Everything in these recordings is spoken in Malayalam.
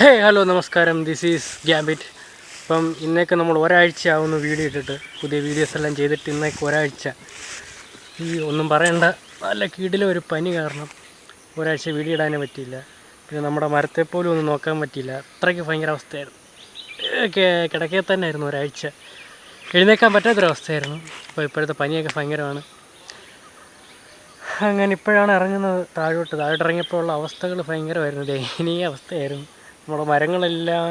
ഹേ ഹലോ നമസ്കാരം. ദിസ് ഈസ് ഗ്യാബിറ്റ് ഇപ്പം ഇന്നേക്ക് നമ്മൾ ഒരാഴ്ച ആവുന്നു വീഡിയോ ഇട്ടിട്ട്. പുതിയ വീഡിയോസ് എല്ലാം ചെയ്തിട്ട് ഇന്നേക്ക് ഒരാഴ്ച. ഈ ഒന്നും പറയണ്ട. നല്ല കീടിലെ ഒരു പനി കാരണം ഒരാഴ്ച വീഡിയോ ഇടാനേ പറ്റിയില്ല. പിന്നെ നമ്മുടെ മരത്തെ പോലും ഒന്നും നോക്കാൻ പറ്റിയില്ല. അത്രയ്ക്ക് ഭയങ്കര അവസ്ഥയായിരുന്നു. കിടക്കേ തന്നെ ആയിരുന്നു ഒരാഴ്ച. എഴുന്നേക്കാൻ പറ്റാത്തൊരവസ്ഥയായിരുന്നു. അപ്പോൾ ഇപ്പോഴത്തെ പനിയൊക്കെ ഭയങ്കരമാണ്. അങ്ങനെ ഇപ്പോഴാണ് ഇറങ്ങുന്നത്. താഴോട്ട് താഴോട്ട് ഇറങ്ങിയപ്പോൾ ഉള്ള അവസ്ഥകൾ ഭയങ്കരമായിരുന്നു. ദയനീയ അവസ്ഥയായിരുന്നു. നമ്മുടെ മരങ്ങളെല്ലാം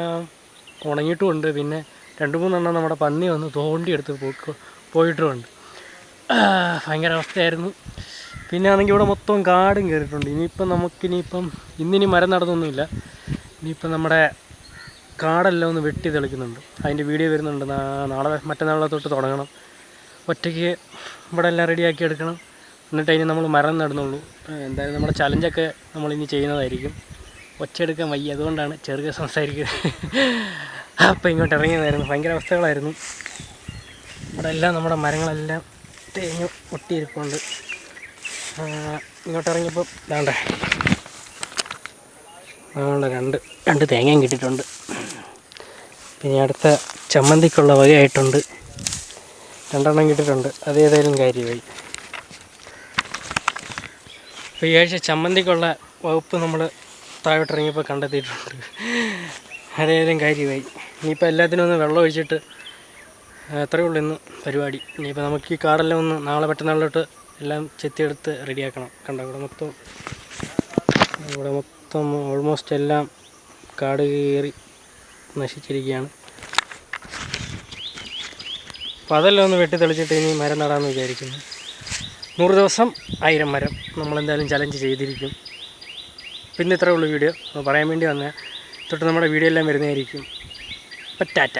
ഉണങ്ങിയിട്ടുമുണ്ട്. പിന്നെ രണ്ട് മൂന്നെണ്ണം നമ്മുടെ പന്നി വന്ന് തോണ്ടിയെടുത്ത് പോയി പോയിട്ടുമുണ്ട്. ഭയങ്കര അവസ്ഥയായിരുന്നു. പിന്നെ ആണെങ്കിൽ ഇവിടെ മൊത്തം കാടും കയറിയിട്ടുണ്ട്. ഇനിയിപ്പം നമുക്കിനിയിപ്പം ഇന്നിനി മരം നടന്നൊന്നുമില്ല. ഇനിയിപ്പം നമ്മുടെ കാടെല്ലാം ഒന്ന് വെട്ടി തെളിക്കുന്നുണ്ട്. അതിന്റെ വീഡിയോ വരുന്നുണ്ട്. നാളെ മറ്റന്നാളെ തൊട്ട് തുടങ്ങണം. ഒറ്റയ്ക്ക് ഇവിടെ എല്ലാം റെഡിയാക്കി എടുക്കണം. എന്നിട്ട് അതിന് നമ്മൾ മരം നടുന്നുള്ളൂ. എന്തായാലും നമ്മുടെ ചലഞ്ചൊക്കെ നമ്മളിനി ചെയ്യുന്നതായിരിക്കും. ഒച്ചയെടുക്കാൻ വയ്യ. അതുകൊണ്ടാണ് ചെറുകെ സംസാരിക്കുന്നത്. അപ്പോൾ ഇങ്ങോട്ട് ഇറങ്ങിയതായിരുന്നു. ഭയങ്കര അവസ്ഥകളായിരുന്നു. ഇവിടെ എല്ലാം നമ്മുടെ മരങ്ങളെല്ലാം തേഞ്ഞ് ഒട്ടിയിരിപ്പുണ്ട് ഇങ്ങോട്ട് ഇറങ്ങിയപ്പോൾ വേണ്ട വേണ്ട രണ്ട് രണ്ട് തേങ്ങയും കിട്ടിയിട്ടുണ്ട്. പിന്നെ അടുത്ത ചമ്മന്തിക്കുള്ള വകയായിട്ടുണ്ട്. രണ്ടെണ്ണം കിട്ടിയിട്ടുണ്ട്. അതേതായാലും കാര്യമായി. അപ്പോൾ ഈ ആഴ്ച ചമ്മന്തിക്കുള്ള വകുപ്പ് നമ്മൾ താഴോട്ടിറങ്ങിയപ്പോൾ കണ്ടെത്തിയിട്ടുണ്ട്. അതേതും കാര്യമായി. ഇനിയിപ്പോൾ എല്ലാത്തിനും ഒന്ന് വെള്ളം ഒഴിച്ചിട്ട് എത്രയേ ഉള്ളൂ ഇന്ന് പരിപാടി. ഇനിയിപ്പോൾ നമുക്ക് ഈ കാറെല്ലാം ഒന്ന് നാളെ പെട്ടെന്നാളിലോട്ട് എല്ലാം ചെത്തിയെടുത്ത് റെഡിയാക്കണം. കണ്ടോ ഇവിടെ മൊത്തം ഇവിടെ മൊത്തം ഓൾമോസ്റ്റ് എല്ലാം കാട് കയറി നശിച്ചിരിക്കുകയാണ്. അപ്പോൾ അതെല്ലാം ഒന്ന് വെട്ടി തെളിച്ചിട്ട് ഇനി മരം നടാമെന്ന് വിചാരിക്കുന്നു. നൂറ് ദിവസം ആയിരം മരം നമ്മളെന്തായാലും ചലഞ്ച് ചെയ്തിരിക്കും. പിന്നെ ഇത്രേ ഉള്ളൂ വീഡിയോ. പറയാൻ വേണ്ടി വന്നേ തൊട്ട് നമ്മുടെ വീഡിയോ എല്ലാം വരുന്നതായിരിക്കും. അപ്പം ടാറ്റ.